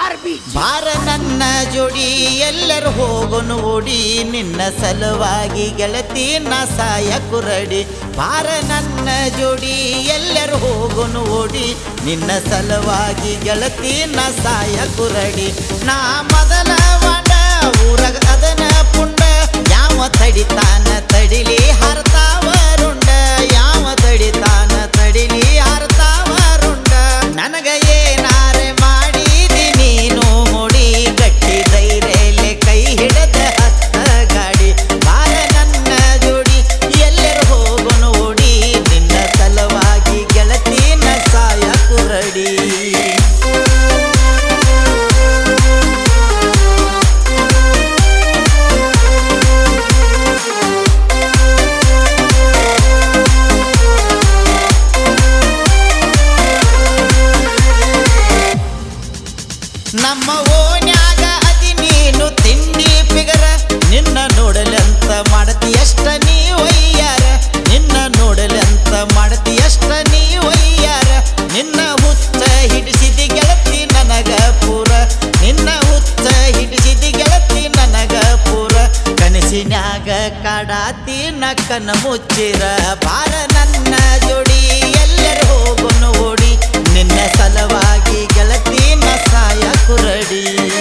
ಬಾರ ನನ್ನ ಜೋಡಿ ಎಲ್ಲರೂ ಹೋಗೋನು ಓಡಿ, ನಿನ್ನ ಸಲುವಾಗಿ ಗೆಳತಿ ನಾ ಸಾಯ ಕುರಡಿ ಬಾರ ನನ್ನ ಜೋಡಿ ಎಲ್ಲರೂ ಹೋಗೋನು ಓಡಿ, ನಿನ್ನ ಸಲುವಾಗಿ ಗೆಳತಿ ನಾ ಸಾಯ ಕುರಡಿ ನಾ ಮೊದಲ ಊರಗ ಅದನ ಪುಂಡ ನಮ್ಮ ಓನ್ಯಾಗ ಅದಿ ನೀನು ತಿಂಡಿ ಪಿಗರ ನಿನ್ನ ನೋಡಲೆಂತ ಮಾಡತಿ ಎಷ್ಟ ನೀ ಒಯ್ಯಾರ. ನಿನ್ನ ನೋಡಲೆಂತ ಮಾಡತಿ ಎಷ್ಟ ನೀ ಒಯ್ಯಾರ. ನಿನ್ನ ಹುಚ್ಚ ಹಿಡಿಸಿದಿ ಗೆಳತಿ ನನಗ ಪೂರ. ನಿನ್ನ ಹುಚ್ಚ ಹಿಡಿಸಿದಿ ಗೆಳತಿ ನನಗ ಪೂರ. ಕನಸಿನ್ಯಾಗ ಕಾಡಾತಿ ನಕ್ಕನ ಮುಚ್ಚಿರ. ಬಾರ ನನ್ನ ಜೋಡಿ ಎಲ್ಲರೂ ಹೋಗೋನು ಓಡಿ. ನಿನ್ನ ಸಲುವಾಗಿ ಗೆಳತಿ ಕುರಡಿ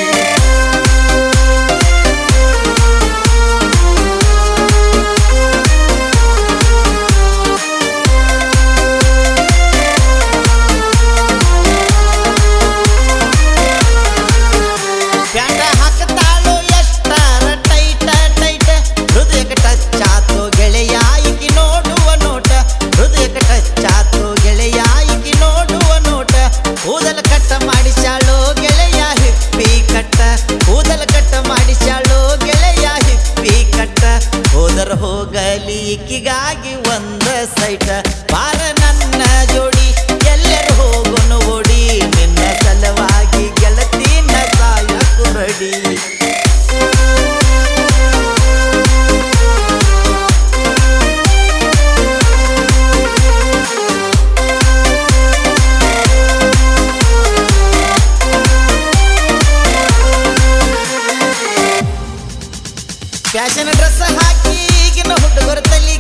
ಫ್ಯಾಷನ್ ಡ್ರೆಸ್ ಹಾಕಿ ಈಗಿನ ಹುಡುಗರ ತಲಿ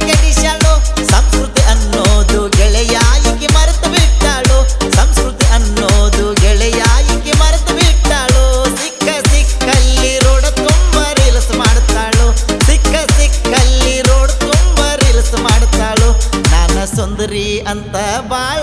ಸಂಸ್ಕೃತಿ ಅನ್ನೋದು ಗೆಳೆಯ ಈಗಿ ಮರೆತು ಬಿಟ್ಟಾಳು? ಸಂಸ್ಕೃತಿ ಅನ್ನೋದು ಗೆಳೆಯ ಈಗಿ ಮರೆತು ಬಿಟ್ಟಾಳು? ಸಿಕ್ಕ ಸಿಕ್ಕಲ್ಲಿ ರೋಡ್ ತುಂಬ ರೀಲ್ಸ್ ಮಾಡ್ತಾಳು? ಸಿಕ್ಕ ಸಿಕ್ಕಲ್ಲಿ ರೋಡ್ ತುಂಬ ರೀಲ್ಸ್ ಮಾಡ್ತಾಳು? ನಾನ ಸುಂದರಿ ಅಂತ ಬಾಳ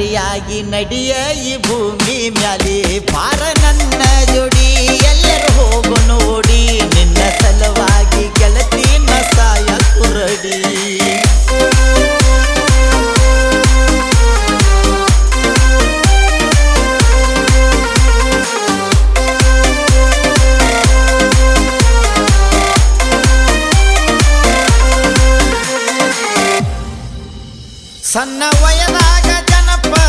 ನರಿಯಾಗಿ ನಡಿಯ ಈ ಭೂಮಿ ಮ್ಯಾಲಿ ಪಾರ ನನ್ನ ಜೋಡಿ. ಎಲ್ಲರೂ ಹೋಗು ನೋಡಿ, ನಿನ್ನ ಸಲುವಾಗಿ ಗೆಳತಿ ಮಸಾಯ ಸಾಯ ಕುರಡಿ. ಸಣ್ಣ ವಯದಾಗ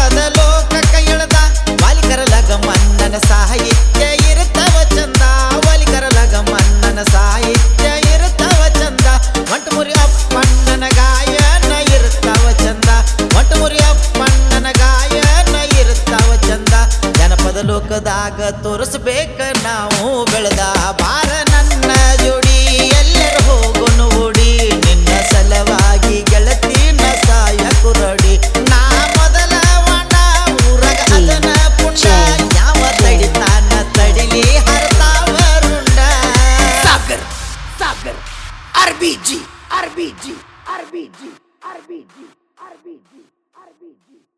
ಜನಪದ ಲೋಕಕ್ಕ ಇಳದ ವಾಲಿಕರ ಲಗ ಮನ್ನನ ಸಾಹಿತ್ಯ ಇರುತ್ತವ ಚಂದ. ವಾಲಿಕರ ಲಗ ಮನ್ನನ ಸಾಹಿತ್ಯ ಇರುತ್ತವ ಚಂದ. ಒಂಟುಮುರಿ ಅಪ್ಪಣ್ಣನ ಗಾಯನ ಇರುತ್ತವ ಚಂದ. ಒಂಟುಮುರಿ ಅಪ್ಪಣ್ಣನ ಗಾಯನ ಇರುತ್ತವ ಚಂದ. ಜನಪದ ಲೋಕದಾಗ ತೋರಿಸ್ಬೇಕ ನಾವು ಬೆಳೆದ ಬಾರ River, Arbigi, Arbigi, Arbigi, Arbigi, Arbigi, Arbigi.